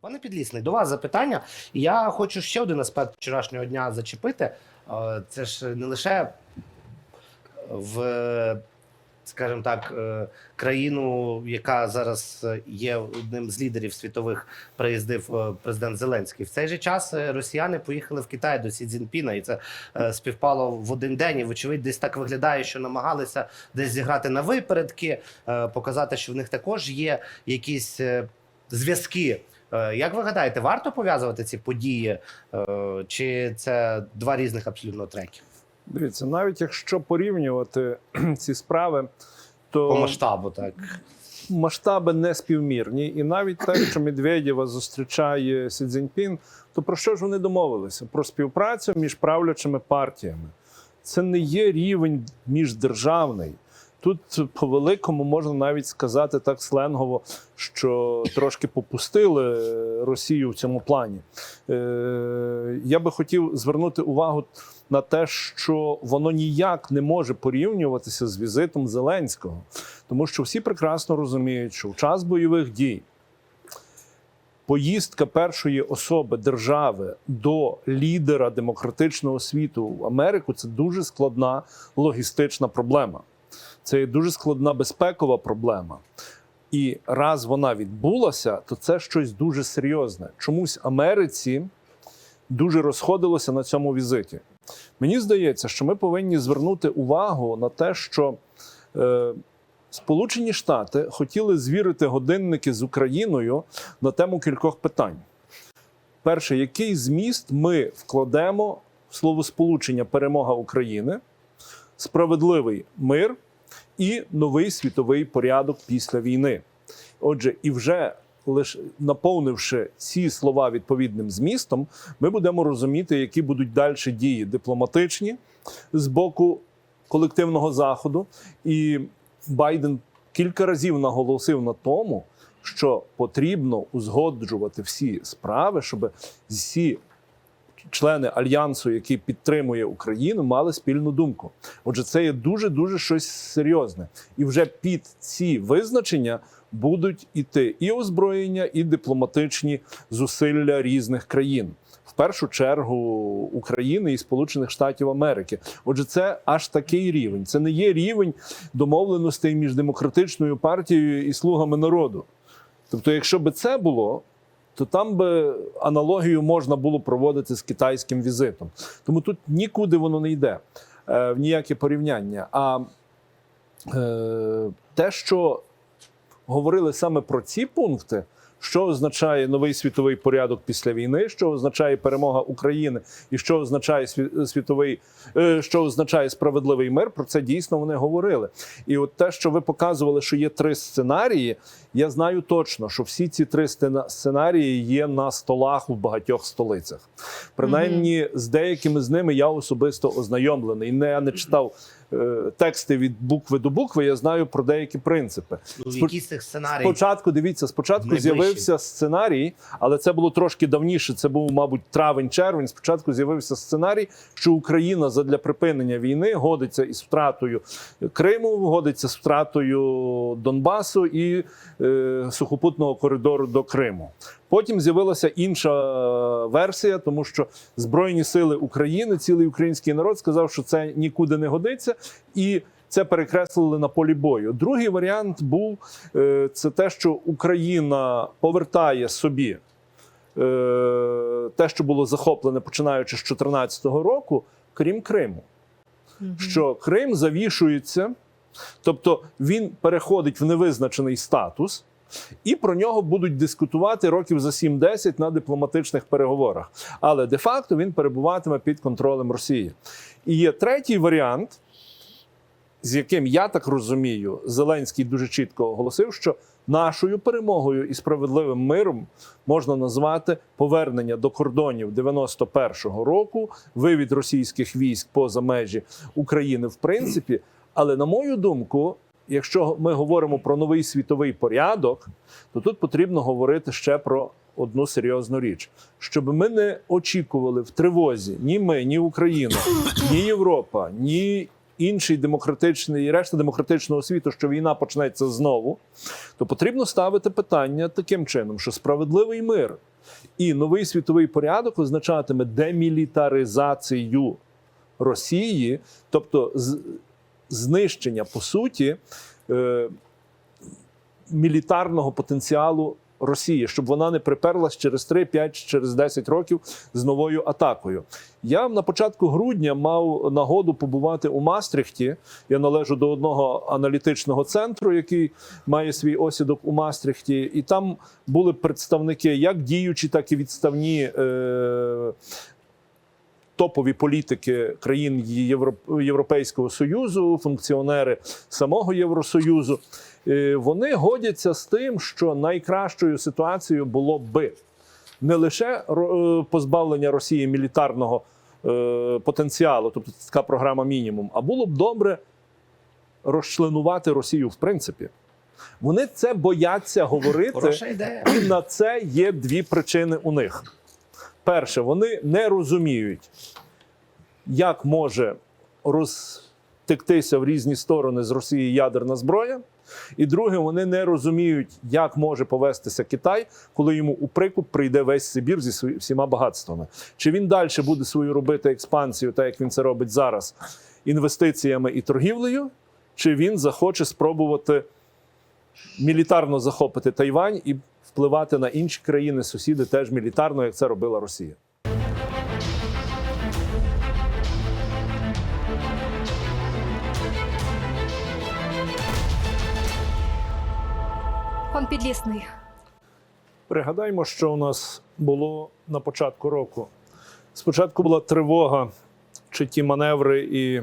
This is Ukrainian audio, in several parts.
Пане Підлісний, до вас запитання. Я хочу ще один аспект вчорашнього дня зачепити. Е, Це ж не лише в, скажімо так, е, країну, яка зараз є одним з лідерів світових, приїздив е, президент Зеленський. В цей же час росіяни поїхали в Китай до Сі Цзіньпіна, і це співпало в один день. І вочевидь, десь так виглядає, що намагалися десь зіграти на випередки, показати, що в них також є якісь зв'язки. Е, Як ви гадаєте, варто пов'язувати ці події, е, чи це два різних абсолютно треки Дивіться, навіть якщо порівнювати ці справи, то по масштабу? Так масштаби не співмірні. І навіть те, що Медведєва зустрічає Сі Цзіньпін, то про що ж вони домовилися? Про співпрацю між правлячими партіями. Це не є рівень міждержавний. Тут по великому можна навіть сказати так сленгово, що трошки попустили Росію в цьому плані. Е, Я би хотів звернути увагу на те, що воно ніяк не може порівнюватися з візитом Зеленського, тому що всі прекрасно розуміють, що в час бойових дій поїздка першої особи держави до лідера демократичного світу в Америку це дуже складна логістична проблема. Це є дуже складна безпекова проблема. І раз вона відбулася, то це щось дуже серйозне. Чомусь Америці дуже розходилося на цьому візиті. Мені здається, що ми повинні звернути увагу на те, що е, Сполучені Штати хотіли звірити годинники з Україною на тему кількох питань. Перше, який зміст ми вкладемо в словосполучення перемога України, справедливий мир і новий світовий порядок після війни. Отже, і вже лише наповнивши ці слова відповідним змістом, ми будемо розуміти, які будуть далі дії дипломатичні з боку колективного заходу. І Байден кілька разів наголосив на тому, що потрібно узгоджувати всі справи, щоб всі члени альянсу, який підтримує Україну, мали спільну думку. Отже, це є дуже дуже щось серйозне, і вже під ці визначення будуть іти і озброєння, і дипломатичні зусилля різних країн. В першу чергу України і Сполучених Штатів Америки. Отже, це аж такий рівень. Це не є рівень домовленостей між демократичною партією і слугами народу. Тобто, якщо би це було, то там би аналогію можна було проводити з китайським візитом. Тому тут нікуди воно не йде е, в ніяке порівняння. А е, те, що говорили саме про ці пункти, що означає новий світовий порядок після війни, що означає перемога України, і що означає світовий, е, що означає справедливий мир. Про це дійсно вони говорили. І от те, що ви показували, що є три сценарії, я знаю точно, що всі ці три сценарії є на столах в багатьох столицях. Принаймні, з деякими з ними я особисто ознайомлений. Не я не читав е, тексти від букви до букви. Я знаю про деякі принципи. ну, які з цих сценарій Спочатку дивіться, спочатку Найближчі. З'явився сценарій, але це було трошки давніше. Це був, мабуть, травень-червень. Спочатку з'явився сценарій, що Україна задля припинення війни годиться із втратою Криму, годиться з втратою Донбасу і е, сухопутного коридору до Криму. Потім з'явилася інша версія, тому що Збройні сили України, цілий український народ сказав, що це нікуди не годиться, і це перекреслили на полі бою. Другий варіант був е, це те, що Україна повертає собі е, те, що було захоплене починаючи з 2014 року, крім Криму. Що Крим завішується, тобто він переходить в невизначений статус. І про нього будуть дискутувати років за 7-10 на дипломатичних переговорах. Але де-факто він перебуватиме під контролем Росії. І є третій варіант, з яким я так розумію, Зеленський дуже чітко оголосив, що нашою перемогою і справедливим миром можна назвати повернення до кордонів 91-го року, вивід російських військ поза межі України, в принципі. Але на мою думку, якщо ми говоримо про новий світовий порядок, то тут потрібно говорити ще про одну серйозну річ, щоб ми не очікували в тривозі ні ми, ні Україна, ні Європа, ні інший демократичний і решта демократичного світу, що війна почнеться знову, то потрібно ставити питання таким чином, що справедливий мир І новий світовий порядок означатиме демілітаризацію Росії, тобто знищення по суті е, мілітарного потенціалу Росії, щоб вона не приперлась через 3, 5, через 10 років з новою атакою. Я на початку грудня мав нагоду побувати у Мастрихті. Я належу до одного аналітичного центру, який має свій осідок у Мастрихті, і там були представники як діючі, так і відставні. Е- Топові політики країн Європейського Союзу, функціонери самого Євросоюзу, Е, вони годяться з тим, що найкращою ситуацією було би не лише е, позбавлення Росії мілітарного е, потенціалу, тобто така програма мінімум, а було б добре розчленувати Росію в принципі. Вони це бояться говорити. І на це є дві причини у них. Перше, вони не розуміють, як може розтектися в різні сторони з Росії ядерна зброя. І друге, вони не розуміють, як може повестися Китай, коли йому у прикуп прийде весь Сибір зі всіма багатствами. Чи він далі буде свою робити експансію, так як він це робить зараз, інвестиціями і торгівлею, чи він захоче спробувати мілітарно захопити Тайвань і впливати на інші країни, сусіди теж мілітарно, як це робила Росія. Пан Підлісний. Пригадаймо, що у нас було на початку року. Спочатку була тривога, чи ті маневри і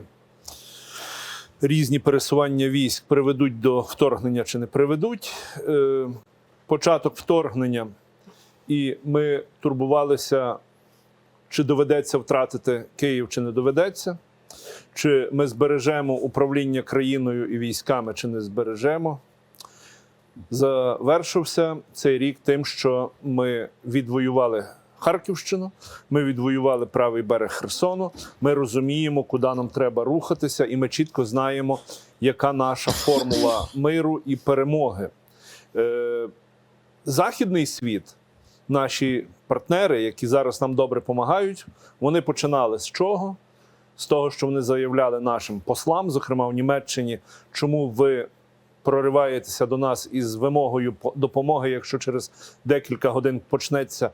різні пересування військ приведуть до вторгнення чи не приведуть. Е, Початок вторгнення, і ми турбувалися, чи доведеться втратити Київ, чи не доведеться, чи ми збережемо управління країною і військами, чи не збережемо завершився цей рік тим, що ми відвоювали Харківщину, ми відвоювали правий берег Херсону. Ми розуміємо, куди нам треба рухатися, і ми чітко знаємо, яка наша формула миру і перемоги. Західний світ, наші партнери, які зараз нам добре допомагають, вони починали з чого? З того, що вони заявляли нашим послам, зокрема в Німеччині, чому ви прориваєтеся до нас із вимогою допомоги, якщо через декілька годин почнеться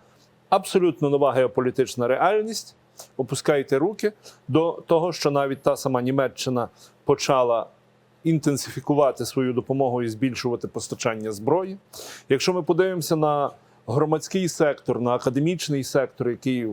абсолютно нова геополітична реальність. Опускайте руки до того, що навіть та сама Німеччина почала інтенсифікувати свою допомогу і збільшувати постачання зброї. Якщо ми подивимося на громадський сектор, на академічний сектор, який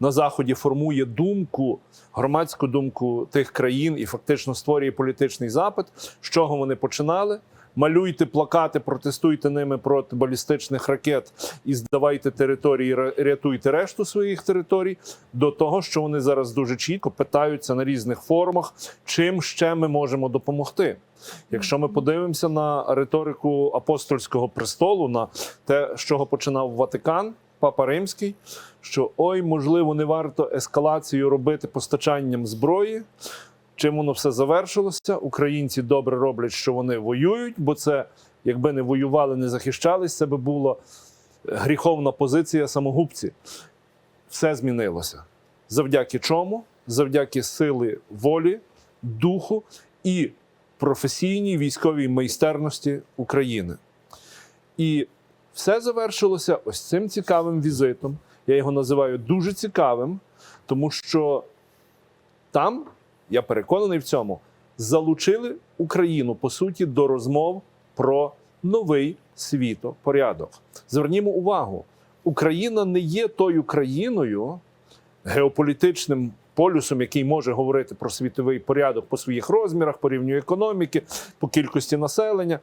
на заході формує думку, громадську думку тих країн і фактично створює політичний запит, з чого вони починали. Малюйте плакати, протестуйте ними проти балістичних ракет і здавайте території, рятуйте решту своїх територій. До того, що вони зараз дуже чітко питаються на різних форумах, чим ще ми можемо допомогти. Якщо ми подивимося на риторику апостольського престолу, на те, з чого починав Ватикан, Папа Римський, що ой, можливо, не варто ескалацію робити постачанням зброї. Чим воно все завершилося? Українці добре роблять, що вони воюють, бо це, якби не воювали, не захищались, це би була гріховна позиція самогубці. Все змінилося. Завдяки чому? Завдяки сили волі, духу і професійній військовій майстерності України. І все завершилося ось цим цікавим візитом. Я його називаю дуже цікавим, тому що там, я переконаний в цьому, залучили Україну по суті до розмов про новий світопорядок. Звернімо увагу, Україна не є тою країною геополітичним полюсом, який може говорити про світовий порядок по своїх розмірах, по рівню економіки, по кількості населення.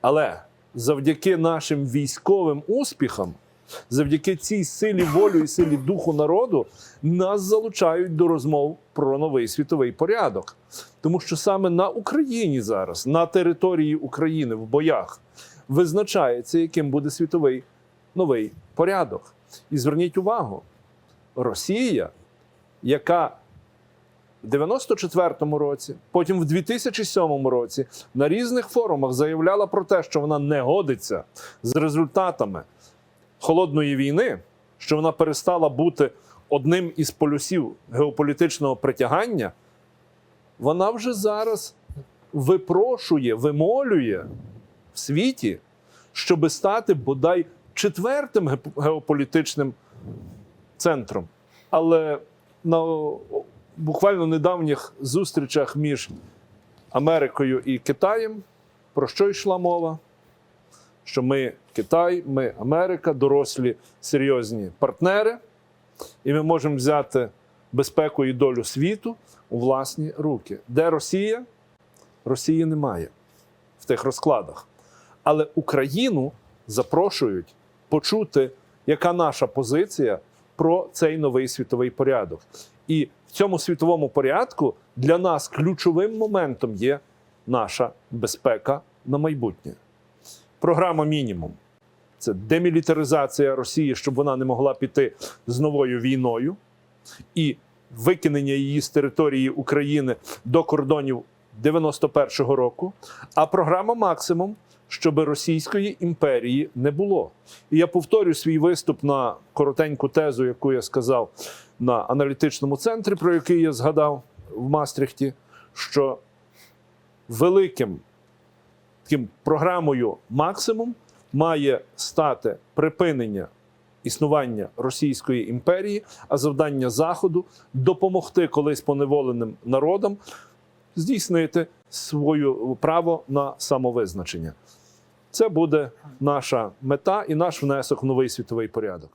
Але завдяки нашим військовим успіхам, завдяки цій силі волі і силі духу народу, нас залучають до розмов про новий світовий порядок. Тому що саме на Україні зараз, на території України в боях, визначається, яким буде світовий новий порядок. І зверніть увагу, Росія, яка в 94-му році, потім в 2007 році на різних форумах заявляла про те, що вона не годиться з результатами холодної війни, що вона перестала бути одним із полюсів геополітичного притягання, вона вже зараз випрошує, вимолює в світі, щоби стати бодай четвертим геополітичним центром. Але на буквально недавніх зустрічах між Америкою і Китаєм про що йшла мова? Що ми Китай, ми Америка, дорослі серйозні партнери, і ми можемо взяти безпеку і долю світу у власні руки. Де Росія? Росії немає в тих розкладах. Але Україну запрошують почути, яка наша позиція про цей новий світовий порядок. І в цьому світовому порядку для нас ключовим моментом є наша безпека на майбутнє. Програма мінімум це демілітаризація Росії, щоб вона не могла піти з новою війною, і викинення її з території України до кордонів 91-го року. А програма максимум, щоб Російської імперії не було. І я повторю свій виступ на коротеньку тезу, яку я сказав на аналітичному центрі, про який я згадав в Мастрихті, що великим таким програмою максимум має стати припинення існування Російської імперії, а завдання Заходу допомогти колись поневоленим народам здійснити своє право на самовизначення. Це буде наша мета і наш внесок в новий світовий порядок.